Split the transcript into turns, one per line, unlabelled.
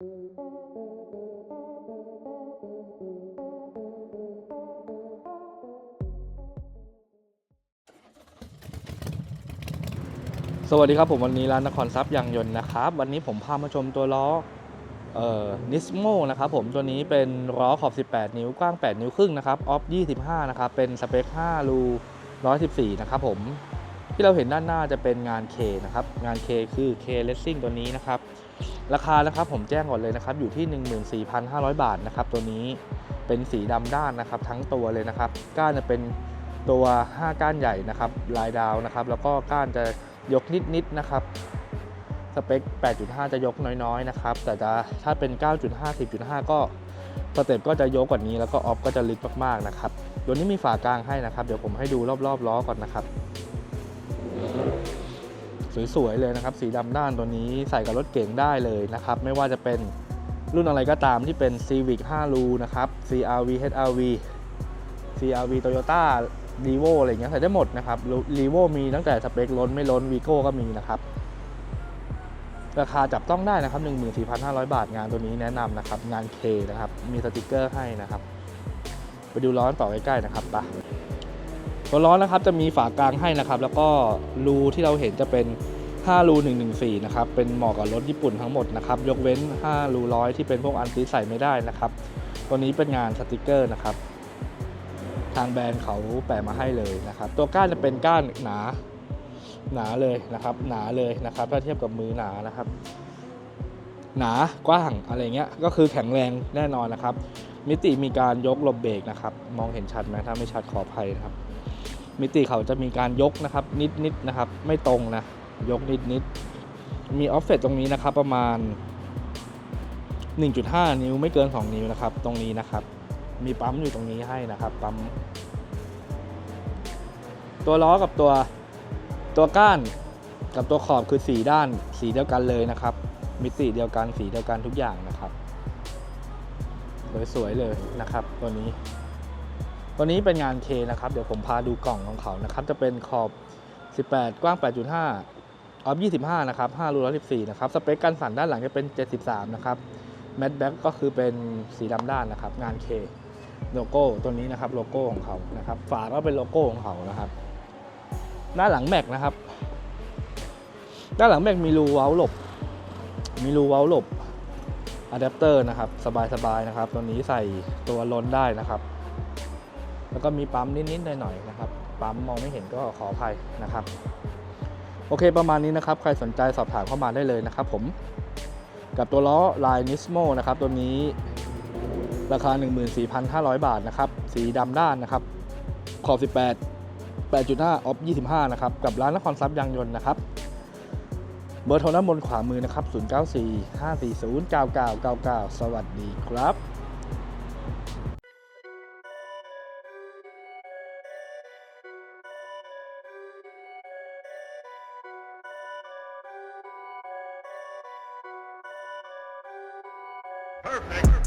สวัสดีครับผมวันนี้ร้านนครทรัพย์ยางยนต์นะครับ วันนี้ผมพามาชมตัวล้อเอ่อนิสโมนะครับผมตัวนี้เป็นล้อขอบ 18 นิ้วกว้าง 8 นิ้วครึ่งนะครับออฟ 25 นะครับ เป็นสเปค 5 รู 114 นะครับผม ที่เราเห็นด้านหน้าจะเป็นงาน K นะครับ งาน K คือ K Racing ตัวนี้นะครับ ราคานะครับผมแจ้งก่อนเลยนะครับ อยู่ที่ 14,500 บาทนะครับ ตัวนี้เป็นสีดำด้านนะครับ ทั้งตัวเลยนะครับก้านจะเป็นตัว 5 ก้านใหญ่นะครับ ลายดาวนะครับ แล้วก็ก้านจะยกนิดๆนะครับ สเปค 8.5 จะยกน้อยๆนะครับ แต่จะถ้าเป็น 9.5 10.5 ก็สเต็ปก็จะยกกว่านี้แล้วก็ออฟก็จะลึกมากๆนะครับ ตัวนี้มีฝากลางให้นะครับ เดี๋ยวผมให้ดูรอบๆล้อก่อนนะครับ สวยๆเลยนะครับ สีดำด้านตัวนี้ใส่กับรถเก๋งได้เลยนะครับ ไม่ว่าจะเป็นรุ่นอะไรก็ตามที่เป็น Civic 5 รูนะครับ CRV HRV CRV Toyota r e v o อะไรเงี้ยใส่ได้หมดนะครับ r e v o มีตั้งแต่สเปคล้นไม่ล้น Vigo ก็มีนะครับราคาจับต้องได้นะครับ 14,500 บาทงานตัวนี้แนะนำนะครับ งาน K นะครับ มีสติกเกอร์ให้นะครับ ไปดูล้อนต่อใกล้ๆนะครับไปะ ตัวล้อนะครับจะมีฝากลางให้นะครับ แล้วก็รูที่เราเห็นจะเป็น 5 รู 114 นะครับ เป็นเหมาะกับรถญี่ปุ่นทั้งหมดนะครับ ยกเว้น 5 รูร้อยที่เป็นพวกอันซีใส่ไม่ได้นะครับ ตัวนี้เป็นงานสติกเกอร์นะครับ ทางแบรนด์เขาแปะมาให้เลยนะครับ ตัวก้านจะเป็นก้านหนาหนาเลยนะครับ หนาเลยนะครับ ถ้าเทียบกับมือหนานะครับ หนากว้างอะไรเงี้ย ก็คือแข็งแรงแน่นอนนะครับ มิติมีการยกลบเบรกนะครับ มองเห็นชัดไหมถ้าไม่ชัดขออภัยนะครับ มิติเขาจะมีการยกนะครับนิดๆนะครับไม่ตรงนะยกนิดๆมีออฟเซตตรงนี้นะครับประมาณ 1.5 นิ้วไม่เกิน 2 นิ้วนะครับ ตรงนี้นะครับ มีปั๊มอยู่ตรงนี้ให้นะครับปั๊มตัวล้อกับตัวตัวก้านกับตัวขอบคือสีด้านสีเดียวกันเลยนะครับ มิติเดียวกันสีเดียวกันทุกอย่างนะครับสวยๆเลยนะครับ ตัวนี้ ตัวนี้เป็นงาน K นะครับ เดี๋ยวผมพาดูกล่องของเขานะครับ จะเป็นขอบ 18 กว้าง 8.5 ออฟ 25 นะครับ 5 รู114 นะครับ สเปคกันสั่นด้านหลังจะเป็น 73 นะครับ แมทแบ็กก็คือเป็นสีดำด้านนะครับ งาน K โลโก้ตัวนี้นะครับ โลโก้ของเขานะครับ ฝาก็เป็นโลโก้ของเขานะครับ ด้านหลังแม็กนะครับ ด้านหลังแม็กมีรูเว้าหลบ มีรูเว้าหลบอะแดปเตอร์นะครับ สบายๆนะครับ ตัวนี้ใส่ตัวล้นได้นะครับ แล้วก็มีปั๊มนิดๆหน่อยๆนะครับปั๊มมองไม่เห็นก็ขออภัยนะครับ โอเคประมาณนี้นะครับ ใครสนใจสอบถามเข้ามาได้เลยนะครับ ผมกับตัวล้อลายนิสโมนะครับ ตัวนี้ราคา 14,500 บาทนะครับ สีดำด้านนะครับ ขอบ 18 8.5ออฟ25 นะครับ กับร้านนครทรัพย์ยางยนต์นะครับ เบอร์โทรด้านบนขวามือนะครับ 094 540 9999 สวัสดีครับ
Perfect.